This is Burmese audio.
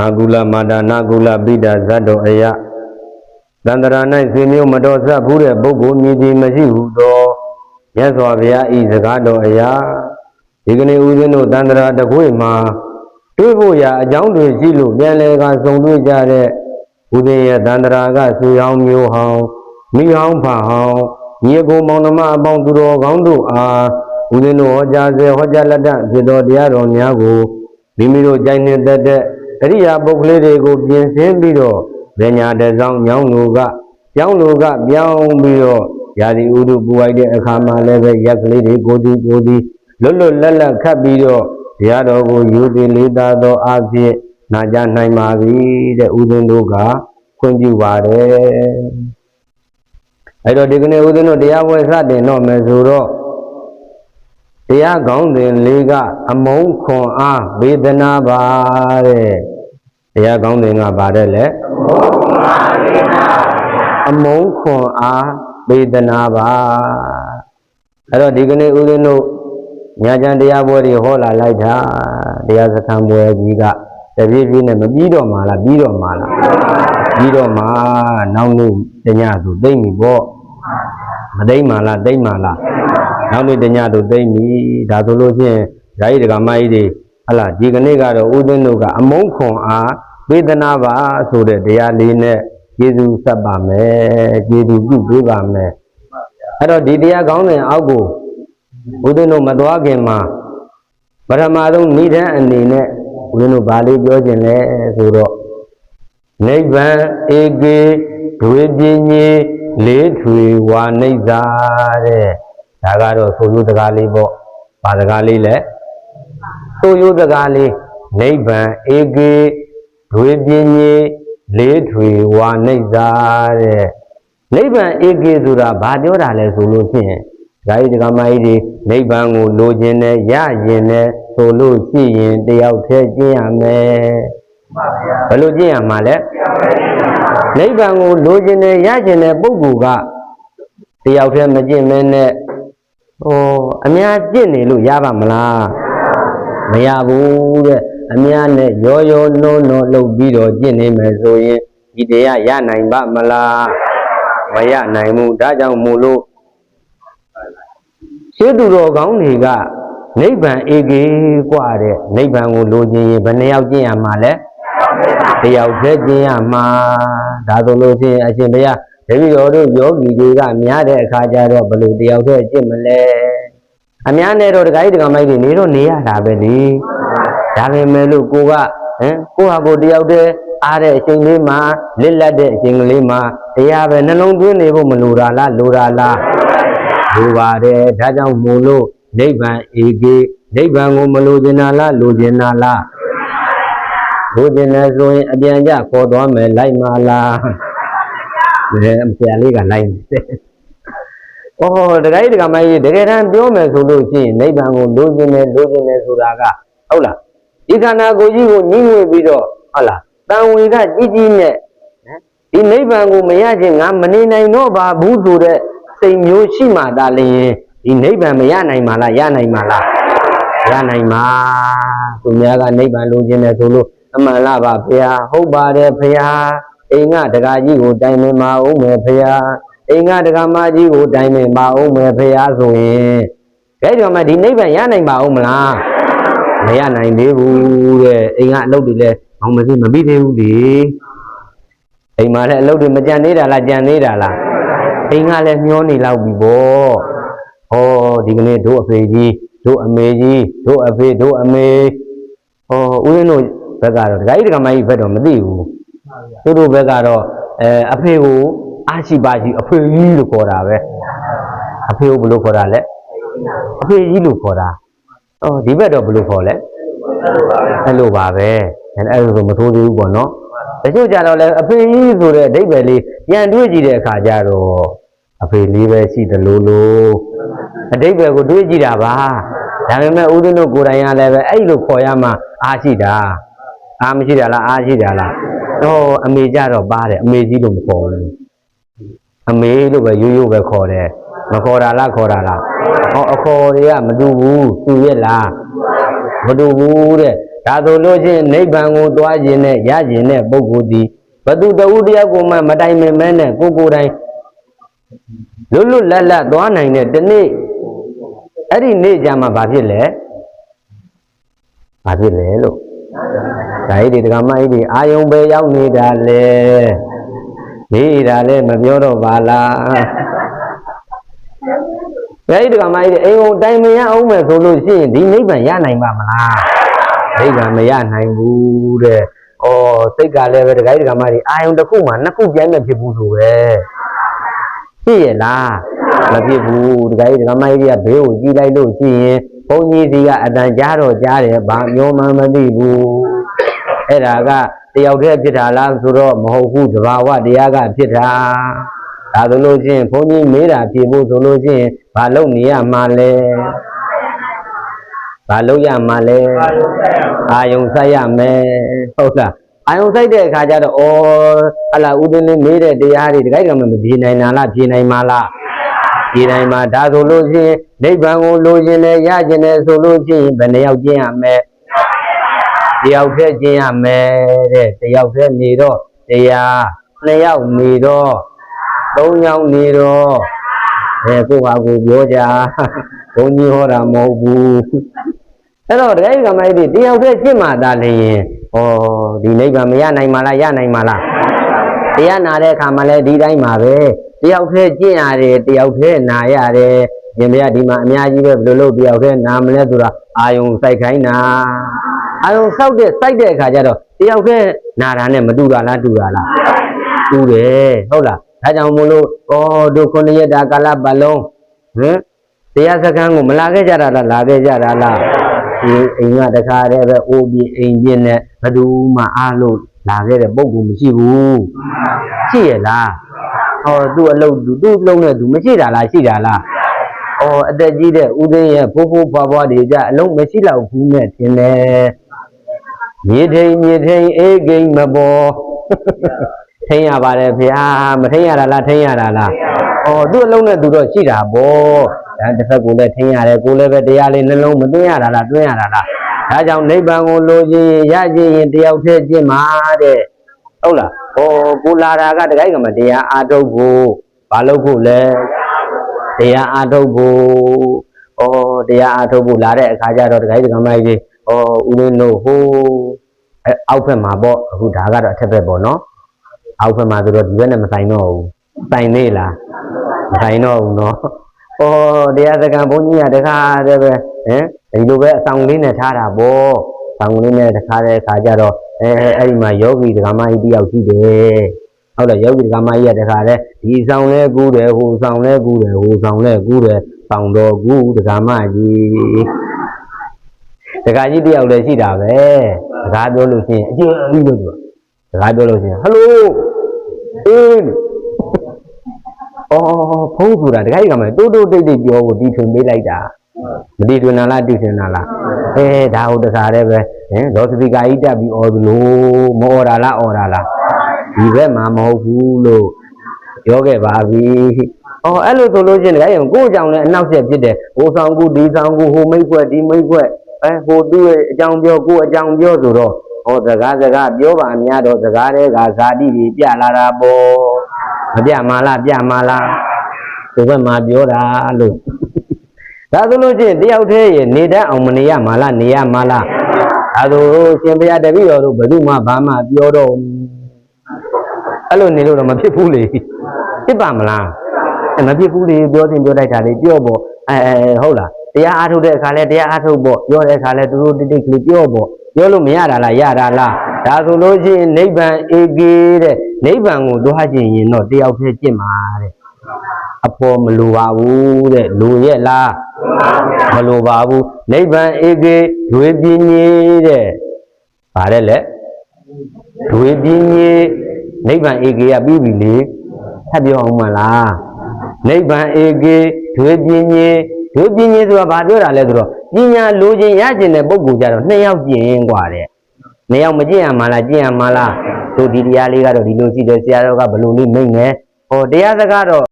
နာကုလမာတာနာကုလပိတာဇတ်တော်အယတန္တရာ၌ဆွေမျိုးမတော်ဆက်ဘူးတဲ့ပုဂ္ဂိုလ်မြည်သည်မရှိဟုသောမြတ်စွာဘုရားဤစကားတော်အယဒီကနေ့ဦးဇင်းတို့တန္တရာတခွေမှာတွေ့ဖို့ရာအကြောင်းတွေရှိလို့ပြန်လဲကစုံတွေ့ကြတဲ့ဦးဇင်းရဲ့တန္တရာကဆွေအောင်မျိုးဟောင်းမိဟောင်းဖဟောင်းညီအကိုမောင်နှမအပေါင်းသူတော်ကောင်းတို့အားဦးဇင်းတို့ဟောကြားစေဟောကြားလက်တဖြစ်တော်တရားတော်များကိုမိမိတို့ကြိုင်နေတတ်တဲ့အ ရိယာပုဂ္ဂလေးတွေကိုပြင်ဆင်ပြီးတော့ဗညာတဆောင်ညောင်းလူကကျောင်းလူကပြောင်းပြီးတော့ယာဒီဥဒုပူလိုက်တဲ့အခါမှာလည်းပဲရက်ကလေးတွေကိုဒီကိုဒီလွတ်လွတ်လပ်လပ်ခတ်ပြီးတော့တရားတော်ကိုယူတည်လေးသားသောအဖြစ်နာကြနိုင်ပါပြီတဲ့ဥဒင်းတို့ကခွင့်ပြုပါတယ်အဲ့တော့ဒီကနေ့ဥဒင်းတို့တရားပွဲစတင်တော့မယ်ဆိုတော့တရားကောင်းစဉ်လေးကအမုန်းခွန်အားဝေဒနာပါတဲ့ တရားကောင်းစဉ်ကပါတယ်လေအမုန်းခွန်အားဝေဒနာပါအဲ့တော့ဒီကနေ့ဦးဇင်းတို့ညာကျန်တရားပွဲတွေဟောလာလိုက်တာတရားစခန်းပွဲကြီးကတပြည့်ပြည့်နဲ့မပြီးတော့မှလားပြီးတော့မှလားပြီးတော့မှနောက်နေ့တညဆိုသိမ့်ပြီပေါ့မသိမ့်မှလားသိမ့်မှလားနောက်နေ့တညတို့သိမ့်ပြီဒါဆိုလို့ချင်းဓာကြီးဒကမကြီးတွေ ဟလာဒီကနေ့ကတော့ဦးသိန်းတို့ကအမုန်းခွန်အားဝေဒနာပါဆိုတဲ့တရားလေးနဲ့ကျေးဇူးဆက်ပါမယ်ကျေးဇူးပြုပေးပါမယ်အဲ့တော့ဒီတရားကောင်းတဲ့အောက်ကိုဦးသိန်းတို့မသွားခင်မှာပထမဆုံးဏိဒံအနေနဲ့ဦးသိန်းတို့ဗာလေးပြောခြင်းလဲဆိုတော့နိဗ္ဗာန်ဧကေဒွေပင်းကြီးလေးထွေဝါနိစ္စတဲ့ဒါကတော့ဆိုရိုးစကားလေးပေါ့။ဘာစကားလေးလဲ။ ဆိုရိုးစကားလေးနိဗ္ဗာန်ဧကေဒွေပင်းကြီးလေးထွေဝါနိစ္စတဲ့။နိဗ္ဗာန်ဧကေဆိုတာဘာပြောတာလဲဆိုလို့ဖြင့်ဓာကြီးဒကမကြီးတွေနိဗ္ဗာန်ကိုလိုချင်တယ်ရရင်လည်းဆိုလို့ရှိရင်တယောက်တည်းကျင့်ရမယ်။ဘယ်လိုကျင့်ရမှာလဲ။နိဗ္ဗာန်ကိုလိုချင်တယ်ရချင်တဲ့ပုဂ္ဂိုလ်ကတယောက်တည်းမကျင့်မဲနဲ့ဟိုအများကြင့်နေလို့ရပါမလား မရဘူးတဲ့အများနဲ့ရောရောနှောနှောလှုပ်ပြီးတော့ကြင့်နေမယ်ဆိုရင်ဒီတရားရနိုင်ပါမလားမရနိုင်ဘူးဒါကြောင့်မို့လို့ရှင်းသူတော်ကောင်းတွေကနိဗ္ဗာန်ဧကေกว่าတဲ့နိဗ္ဗာန်ကိုလိုချင်ရင်ဘယ်နှယောက်ကျင့်ရမှာလဲတယောက်တည်းကျင့်ရမှာဒါဆိုလို့ရှိရင်အရှင်ဘုရားတပည့်တော်တို့ယောဂီတွေကများတဲ့အခါကျတော့ဘယ်လိုတယောက်တည်းကျင့်မလဲ အများနဲ့တော့ဒကာကြီးဒကာမကြီးတွေနေတော့နေရတာပဲလေဒါပေမဲ့လို့ကိုကဟမ်ကိုဟာကိုတယောက်တည်းအားတဲ့အချိန်လေးမှာလစ်လက်တဲ့အချိန်ကလေးမှာတရားပဲနှလုံးသွင်းနေဖို့မလိုတာလားလိုတာလားလိုပါတယ်ဒါကြောင့်မို့လို့နိဗ္ဗာန်ဧကေနိဗ္ဗာန်ကိုမလိုချင်တာလားလိုချင်တာလားလိုချင်တယ်ဆိုရင်အပြန်ကြခေါ်သွားမယ်လိုက်မလားဒါဆရာလေးကလိုက်နေတယ်။ အော်တခါကြီးတခါမကြီးတကယ်တမ်းပြောမယ်ဆိုလို့ရှိရင်နိဗ္ဗာန်ကိုလိုချင်တယ်လိုချင်တယ်ဆိုတာကဟုတ်လားဒီခန္ဓာကိုယ်ကြီးကိုညှိငွေပြီးတော့ဟုတ်လားတန်ဝေကကြီးကြီးနဲ့နော်ဒီနိဗ္ဗာန်ကိုမရခြင်းငါမနေနိုင်တော့ပါဘူးဆိုတဲ့စိတ်မျိုးရှိမှဒါလျင်ဒီနိဗ္ဗာန်မရနိုင်မှာလားရနိုင်မှာလားရနိုင်မှာသူများကနိဗ္ဗာန်လိုချင်တယ်ဆိုလို့အမှန်လားပါဘုရားဟုတ်ပါတယ်ဘုရားအိမ်ကဒကာကြီးကိုတိုင်ပင်ပါဦးမယ်ဖေဟာ အိမ်ကဒကာမကြီးကိုတိုင်ပင်ပါဦးမယ်ဖေဟာဆိုရင်ဒါကြောင့်မှဒီနိဗ္ဗာန်ရနိုင်ပါဦးမလားမရနိုင်သေးဘူးတဲ့အိမ်ကအလုပ်တွေလည်းမောင်မသိမပြီးသေးဘူးလေအိမ်မှာလည်းအလုပ်တွေမကြံသေးတာလားကြံသေးတာလားအိမ်ကလည်းမျောနေလောက်ပြီပေါ့ဟောဒီကနေ့တို့အဖေကြီးတို့အမေကြီးတို့အဖေတို့အမေဟောဦးရင်းတို့ဘက်ကတော့ဒကာကြီးဒကာမကြီးဘက်တော့မသိဘူးသူတို့ဘက်ကတော့အဲအဖေကို အာရှိပါရှိအဖေကြီးလို့ခေါ်တာပဲအဖေကိုဘယ်လိုခေါ်တာလဲအဖေကြီးလို့ခေါ်တာအော်ဒီဘက်တော့ဘယ်လိုခေါ်လဲအဲ့လိုပါပဲအဲ့အဲ့လိုဆိုမထိုးသေးဘူးပေါ့နော်တချို့ကြတော့လဲအဖေကြီးဆိုတဲ့အဓိပ္ပာယ်လေးပြန်တွေးကြည့်တဲ့အခါကျတော့အဖေလေးပဲရှိတယ်လို့လို့အဓိပ္ပာယ်ကိုတွေးကြည့်တာပါဒါပေမဲ့ဦးဇင်းတို့ကိုယ်တိုင်ကလည်းပဲအဲ့လိုခေါ်ရမှအားရှိတာအားမရှိတာလားအားရှိတာလားတော့အမေကြတော့ပါတယ်အမေကြီးလို့မခေါ်ဘူး အမေလို့ပဲရိုးရိုးပဲခေါ်တယ်မခေါ်တာလားခေါ်တာလားဟောအခေါ်တွေကမတူဘူးသူရဲ့လားမတူဘူးတဲ့ဒါဒါဆိုလို့ချင်းနိဗ္ဗာန်ကိုသွားခြင်းနဲ့ရခြင်းနဲ့ပုဂ္ဂိုလ်ဒီဘသူတဝုတယောက်ကိုမှမတိုင်မင်မဲနဲ့ကိုယ်ကိုယ်တိုင်လွတ်လွတ်လပ်လပ်သွားနိုင်တဲ့ဒီနေ့အဲ့ဒီနေ့ကြမှာဘာဖြစ်လဲဘာဖြစ်လဲလို့ဒါဤဒီဒကမဤဒီအာယုံပဲရောက်နေတာလေ နေတာလေမပြောတော့ပါလားဘယ်ဒီဒကမဤဒီအိမ်ုံတိုင်မင်ရအောင်မယ်ဆိုလို့ရှိရင်ဒီနိဗ္ဗာန်ရနိုင်ပါမလားနိဗ္ဗာန်မရနိုင်ဘူးတဲ့ဩစိတ်ကလည်းပဲဒကာဤဒကမဤအာယုံတစ်ခုမှနှစ်ခုပြိုင်မဲ့ဖြစ်ဘူးဆိုပဲဖြစ်ရလားမဖြစ်ဘူးဒကာဤဒကမဤကဘေးကိုကြည့်လိုက်လို့ရှိရင်ဘုန်းကြီးစီကအတန်ကြားတော့ကြားတယ်ဘာမျိုးမှမသိဘူးအဲ့ဒါက တယောက်တည်းဖြစ်တာလားဆိုတော့မဟုတ်ဘူးတဘာဝတရားကဖြစ်တာဒါဆိုလို့ချင်းဘုန်းကြီးမေးတာဖြေဖို့ဆိုလို့ချင်းဘာလုပ်နေရမှာလဲဘာလုပ်ရမှာလဲအာယုံဆိုင်ရမယ်ဟုတ်လားအာယုံဆိုင်တဲ့အခါကျတော့ဩဟလာဥဒင်းလေးမေးတဲ့တရားတွေတခိုက်ကမှမပြေနိုင်တာလားပြေနိုင်မှာလားပြေနိုင်မှာဒါဆိုလို့ချင်းနိဗ္ဗာန်ကိုလိုချင်တယ်ရချင်တယ်ဆိုလို့ချင်းဘယ်နှယောက်ကျင့်ရမလဲ တယောက်တည်းကျင့်ရမယ်တဲ့တယောက်တည်းနေတော့တရားနှစ်ယောက်နေတော့သုံးယောက်နေတော့အဲကိုယ့်ဟာကိုယ်ပြောကြဘုန်းကြီးဟောတာမဟုတ်ဘူးအဲ့တော့တရားကမိုက်ဒီတယောက်တည်းကျင့်မှသာလျင်ဩဒီနိဗ္ဗာန်မရနိုင်မှာလားရနိုင်မှာလားတရားနာတဲ့အခါမှာလည်းဒီတိုင်းပါပဲတယောက်တည်းကျင့်ရတယ်တယောက်တည်းနာရတယ်ရှင်ဘုရားဒီမှာအများကြီးပဲဘယ်လိုလုပ်တယောက်တည်းနာမလဲဆိုတာအာယုံစိုက်ခိုင်းတာ အာယုံဆောက်တဲ့စိုက်တဲ့အခါကျတော့တယောက်တည်းနာတာနဲ့မတူတာလားတူတာလားတူတယ်ဟုတ်လားဒါကြောင့်မို့လို့ဩတို့ခုနှစ်ရက်တာကာလပတ်လုံးဟင်တရားစခန်းကိုမလာခဲ့ကြတာလားလာခဲ့ကြတာလားဒီအိမ်ကတခါတည်းပဲအိုးပြီးအိမ်ပြင်းနဲ့ဘယ်သူမှအားလို့လာခဲ့တဲ့ပုံကူမရှိဘူးရှိရလားဟောသူ့အလုပ်သူသူ့လုံးနဲ့သူမရှိတာလားရှိတာလားဩအသက်ကြီးတဲ့ဦးသိန်းရဲ့ဖိုးဖိုးဖွားဖွားတွေကြအလုံးမရှိတော့ဘူးနဲ့ထင်တယ် မြေထိန်မြေထိန်အေးကိန်းမပေါ်ထိန်ရပါတယ်ဗျာမထိန်ရတာလားထိန်ရတာလားဩသူ့အလုံးနဲ့သူတော့ရှိတာပေါ့ဒါတစ်ဖက်ကိုလည်းထိန်ရတယ်ကိုလည်းပဲတရားလေးနှလုံးမသွင်းရတာလားသွင်းရတာလားဒါကြောင့်နိဗ္ဗာန်ကိုလိုချင်ရချင်ရင်တယောက်တည်းကျင့်မှာတဲ့ဟုတ်လားဩကိုလာတာကတခိုက်ကမတရားအာထုတ်ဖို့ဘာလုပ်ဖို့လဲတရားအာထုတ်ဖို့ဩတရားအာထုတ်ဖို့လာတဲ့အခါကျတော့တခိုက်ကမကြီး ဩဦးလင်းတို့ဟိုးအဲအောက်ဘက်မှာပေါ့အခုဒါကတော့အထက်ဘက်ပေါ့နော်အောက်ဘက်မှာဆိုတော့ဒီဘက်နဲ့မဆိုင်တော့ဘူးဆိုင်သေးလားမဆိုင်တော့ဘူးနော်ဩတရားစကန်ဘုန်းကြီးကတခါတည်းပဲဟမ်ဒီလိုပဲအဆောင်လေးနဲ့ထားတာပေါ့ဆောင်လေးနဲ့တခါတည်းခါကြတော့အဲအဲ့ဒီမှာယောဂီဒကာမကြီးတယောက်ရှိတယ်ဟုတ်တယ်ယောဂီဒကာမကြီးကတခါတည်းဒီဆောင်လဲကူးတယ်ဟိုဆောင်လဲကူးတယ်ဟိုဆောင်လဲကူးတယ်ဆောင်တော်ကူးဒကာမကြီး ဒကာကြီးတယောက်လည်းရှိတာပဲဒကာပြောလို့ရှိရင်အကျဉ်းအပြီးလို့ပြောဒကာပြောလို့ရှိရင်ဟယ်လိုအေးအော်ဖုန်းဆိုတာဒကာကြီးကမှတိုးတိုးတိတ်တိတ်ပြောဖို့တီထွင်ပေးလိုက်တာမတီထွင်တာလားတီထွင်တာလားအဲဒါဟုတ်တခါတည်းပဲဟင်လောစပီကာကြီးတက်ပြီးအော်လို့မအော်တာလားအော်တာလားဒီဘက်မှာမဟုတ်ဘူးလို့ပြောခဲ့ပါပြီအော်အဲ့လိုဆိုလို့ချင်းလည်းကိုယ့်ကြောင့်လည်းအနောက်ဆက်ဖြစ်တယ်ဟိုဆောင်ကူဒီဆောင်ကူဟိုမိတ်ခွက်ဒီမိတ်ခွက် အဲဟိုသူ့ရဲ့အကြောင်းပြောကိုယ်အကြောင်းပြောဆိုတော့ဟောစကားစကားပြောပါအများတော့စကားတွေကဇာတိတွေပြလာတာပေါ့မပြမလားပြမလားဒီဘက်မှာပြောတာလို့ဒါဆိုလို့ချင်းတယောက်တည်းရနေတတ်အောင်မနေရမှာလားနေရမှာလားဒါဆိုရှင်ဘုရားတပည့်တော်တို့ဘယ်သူမှဘာမှပြောတော့အဲ့လိုနေလို့တော့မဖြစ်ဘူးလေဖြစ်ပါမလားအဲမဖြစ်ဘူးလေပြောတင်ပြောလိုက်တာလေပြောပေါ့အဲအဲဟုတ်လား တရားအားထုတ်တဲ့အခါလဲတရားအားထုတ်ပေါ့ပြောတဲ့အခါလဲတူတူတိတ်တိတ်ကလေးပြောပေါ့ပြောလို့မရတာလားရတာလားဒါဆိုလို့ရှိရင်နိဗ္ဗာန်ဧကေတဲ့နိဗ္ဗာန်ကိုသွားခြင်းရင်တော့တယောက်တည်းကျင့်ပါတဲ့အဖို့မလိုပါဘူးတဲ့လိုရဲ့လားမလိုပါဘူးနိဗ္ဗာန်ဧကေဒွေပြင်းကြီးတဲ့ဗါတဲ့လေဒွေပြင်းကြီးနိဗ္ဗာန်ဧကေကပြီးပြီလေထပ်ပြောအောင်မလားနိဗ္ဗာန်ဧကေဒွေပြင်းကြီး ဒုပညာဆိုတာဘာပြောတာလဲဆိုတော့ပညာလိုချင်ရချင်တဲ့ပုဂ္ဂိုလ်ကြတော့နှစ်ယောက်ကျင်ရင်กว่าတဲ့နှစ်ယောက်မကျင့်ရမှာလားကျင့်ရမှာလားတို့ဒီတရားလေးကတော့ဒီလိုရှိတယ်ဆရာတော်ကဘယ်လိုလေးမိတ်ငယ်ဟောတရားစကားတော့